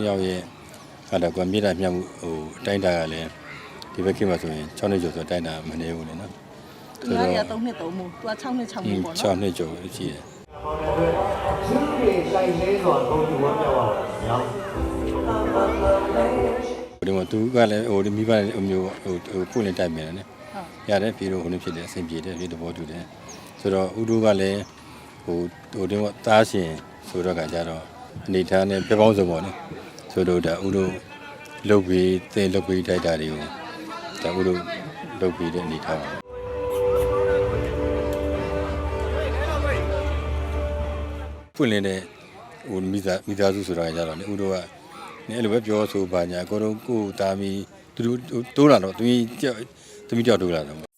တို့နှစ်ယောက်ရဲ့ဟာတော့ကွာမြေတာမြတ်မှုဟိုအတိုင်းတာကလည်းဒီဘက်ခေတ်မှာဆိုရင်6နှစ်ကျော်ဆိုအတိုင်းတာမနေဘူးလေနော်သူများတွေက3နှစ်3မှုသူက6နှစ်6မှုပေါ့နော်6နှစ်ကျော်ရှိတယ်သူတွေဆိုင်လေးဆိုတော့ဘုံဝမ်းပြောပါတော့ညောင်းဒီမှာသူကလည်းဟိုဒီမိဘလည်းအမျိုးဟိုဟိုကိုယ်နဲ့တိုက်မြန်တယ်နော်ဟုတ်ရတယ်ပြီးတော့ဟိုနေ့ဖြစ်တယ်အဆင်ပြေတယ်ပြီးသဘောတူတယ်ဆိုတော့ဥဒုကလည်းဟိုဟိုဒီမှာတားရှင်ဆိုတော့ကကြတော့ အနေထားနဲ့ပြပောင်းစုံပေါ့နော်ဆိုတော့ဒါဥဒုလုတ်ပြီးသင်လုတ်ပြီးတိုက်တာတွေကိုဒါဥဒုလုတ်ပြီးတဲ့အနေထားပါဖွင့်လင်းတဲ့ဟိုမိသားမိသားစုဆိုတာကြတော့လေဥဒုကနည်းအဲ့လိုပဲပြောဆိုပါညာအကုန်လုံးကိုယ်တာမီသူတို့တိုးလာတော့သူကြီးကြောက်သူကြီးကြောက်တိုးလာတော့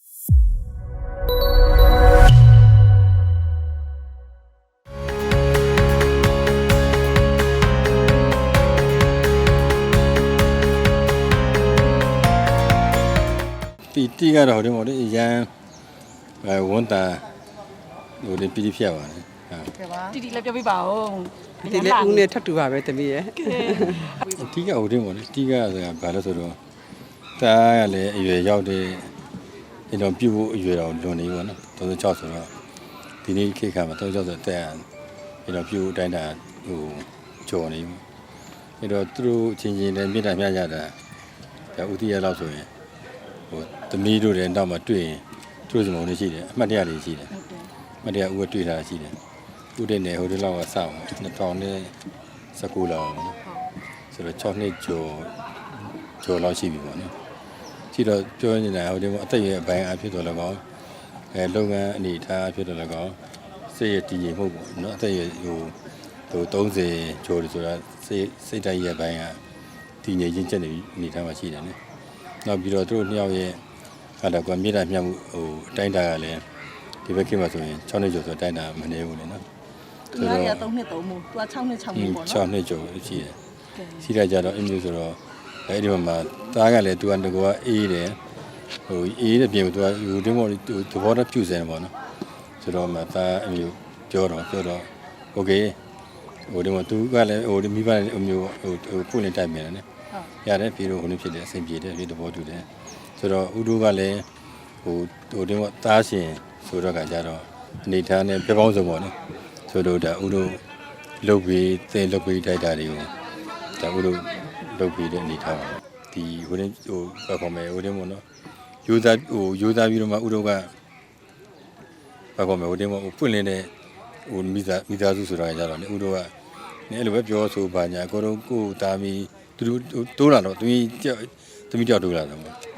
တီတီကတော့ဟိုဒီမို့လေရန်အဲဝန်တာဟိုဒီပီတီဖြတ်ပါလေဟာကဲပါတီတီလည်းပြောပြပါဦးဒီလေးဦးနဲ့ထပ်တူပါပဲတမီးရဲ့တီကဟိုဒီမို့လေတီကဆိုတာဘာလို့ဆိုတော့တားရလည်းအရွယ်ရောက်တဲ့ဒီတော့ပြုတ်ဖို့အရွယ်တော်လွန်နေပါတော့36ဆိုတော့ဒီနေ့ခေတ်ခါမှာ36ဆိုတက်ဒီတော့ပြုတ်အတိုင်းတာဟိုကြော်နေပြီအဲ့တော့သူတို့အချင်းချင်းလည်းမြေတားမြကြတာဒါဥတီရလောက်ဆိုရင်ဟို သမီးတို့လည်းနောက်မှတွေ့ရင်သူတို့စမုံလေးရှိတယ်အမှတ်တရလေးရှိတယ်ဟုတ်တယ်မတရားဦးကတွေ့တာရှိတယ်။ဦးတဲ့နယ်ဟိုဒီလောက်ကစောင့်2019လောက်နော်ဆိုတော့6နှစ်ကျော်ကျော်လောက်ရှိပြီပေါ့နော်။ကြည့်တော့ပြောနေတာဟိုဒီမှာအသက်အရွယ်အပိုင်းအဖြစ်တော့လည်းကောင်းအဲလုပ်ငန်းအနေအထားအဖြစ်တော့လည်းကောင်းစိတ်ရတည်ငြိမ်မှုပေါ့နော်အသက်အရွယ်ဟိုဟို30ကျော်တယ်ဆိုတာစိတ်စိတ်တိုင်းရဲ့ဘိုင်းကတည်ငြိမ်ခြင်းချက်နေအနေထားမှာရှိတယ်နော်။နောက်ပြီးတော့သူတို့နှစ်ယောက်ရဲ့ ဟာတော့ကွာမြေတာမြတ်မှုဟိုအတိုင်းတာကလည်း ဒီဘက်ခေတ်မှာဆိုရင်6နှစ်ကျော်ဆိုအတိုင်းတာမနေဘူးလေနော် သူများတွေက3နှစ်3မှုသူက6နှစ်6မှုပေါ့နော် 6နှစ်ကျော်ရှိတယ် ကဲ ရှိတာကြတော့အမျိုးဆိုတော့အဲဒီမှာမှာတားကလည်းသူကတကွာအေးတယ်ဟိုအေးတဲ့ပြင်သူကဟိုတင်းမော်သူသဘောတော့ပြုစင်တယ်ပေါ့နော်ဆိုတော့မှာတားအမျိုးပြောတော့ပြောတော့โอเคဟိုဒီမှာသူကလည်းဟိုဒီမိဘလည်းအမျိုးဟိုဟိုကိုယ်နဲ့တိုက်မြန်တယ်နော် ဟုတ် ရတယ်ပြီးတော့ဟိုနေ့ဖြစ်တယ်အဆင်ပြေတယ်ပြီးသဘောတူတယ်ဆိုတော့ဥဒုကလည်းဟိုဟိုဒီမှာတားရှင်ဆိုတော့ကကြတော့အနေထားနဲ့ပြပောင်းစုံပေါ့နော်ဆိုတော့ဒါဥဒုလုတ်ပြီးသင်လုတ်ပြီးတိုက်တာတွေကိုဒါဥဒုလုတ်ပြီးတဲ့အနေထားပါဒီဟိုနေ့ဟိုဘာခေါ်မလဲဟိုနေ့ပေါ့နော်ယူသားဟိုယူသားပြီးတော့မှဥဒုကဘာခေါ်မလဲဟိုနေ့ပေါ့ဟိုပွင့်လင်းတဲ့ဟိုမိသားမိသားစုဆိုတာကြတော့လေဥဒုကနည်းအဲ့လိုပဲပြောဆိုပါညာအကုန်လုံးကိုယ်တာမီ သူတို့တိုးလာတော့သူကြီးကြောက်သူကြီးကြောက်တိုးလာတော့